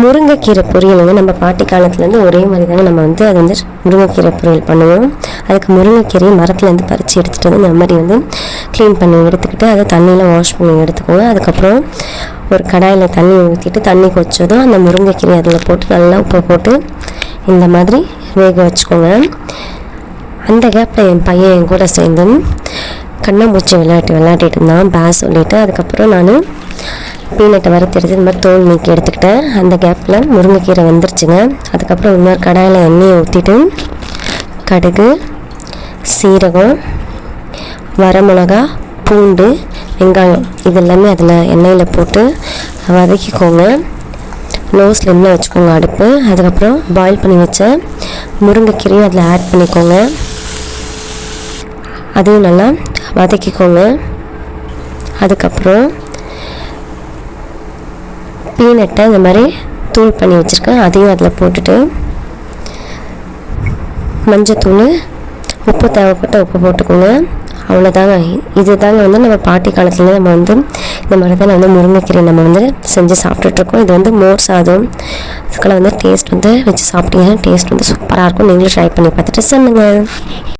முருங்கைக்கீரை பொரியல் வந்து நம்ம பாட்டி காலத்துலேருந்து ஒரே மாதிரி தாங்க நம்ம வந்து அது வந்து முருங்கைக்கீரை பொரியல் பண்ணுவோம். அதுக்கு முருங்கைக்கீரையை மரத்துலேருந்து பறித்து எடுத்துகிட்டு வந்து இந்த மாதிரி வந்து க்ளீன் பண்ணி எடுத்துக்கிட்டு அதை தண்ணியில் வாஷ் பண்ணி எடுத்துக்கோங்க அதுக்கப்புறம் ஒரு கடாயில் தண்ணி ஊற்றிட்டு தண்ணி கொச்சதும் அந்த முருங்கைக்கீரை அதில் போட்டு நல்லா உப்பு போட்டு இந்த மாதிரி வேக வச்சுக்கோங்க. அந்த கேப்பில் என் பையன் என் கூட சேர்ந்து கண்ணாமூச்சி விளையாட்டு விளையாடிட்டு இருந்தான். பேஸ் சொல்லிவிட்டு அதுக்கப்புறம் நான் பீனட்டை வறுத்து எடுத்து இந்த மாதிரி தோல் நீக்கி எடுத்துக்கிட்டேன். அந்த கேப்பில் முருங்கைக்கீரை வந்துருச்சுங்க. அதுக்கப்புறம் இன்னொரு கடாயில் எண்ணெயை ஊற்றிட்டு கடுகு சீரகம் வரமிளகா பூண்டு வெங்காயம் இது எல்லாமே அதில் எண்ணெயில் போட்டு வதக்கிக்கோங்க. லோ ஸ்லிம்மில் வச்சுக்கோங்க அடுப்பு. அதுக்கப்புறம் பாயில் பண்ணி வச்ச முருங்கைக்கீரையும் அதில் ஆட் பண்ணிக்கோங்க. அதையும் நல்லா வதக்கிக்கோங்க. அதுக்கப்புறம் பீனட்டை இந்த மாதிரி தூள் பண்ணி வச்சுருக்கேன். அதையும் அதில் போட்டுட்டு மஞ்சத்தூள் உப்பு தேவைப்பட்ட உப்பு போட்டுக்கோங்க. அவ்வளோதாங்க. இது தாங்க வந்து நம்ம பாட்டி காலத்தில் நம்ம வந்து இந்த மாதிரி தான் வந்து முருங்கைக்கீரை நம்ம வந்து செஞ்சு சாப்பிட்டுட்ருக்கோம். இது வந்து மோர் சாதம். இதுக்கெல்லாம் வந்து டேஸ்ட் வந்து வச்சு சாப்பிட்டீங்கன்னா டேஸ்ட் வந்து சூப்பராக இருக்கும். நீங்களும் ட்ரை பண்ணி பார்த்துட்டு சொல்லுங்கள்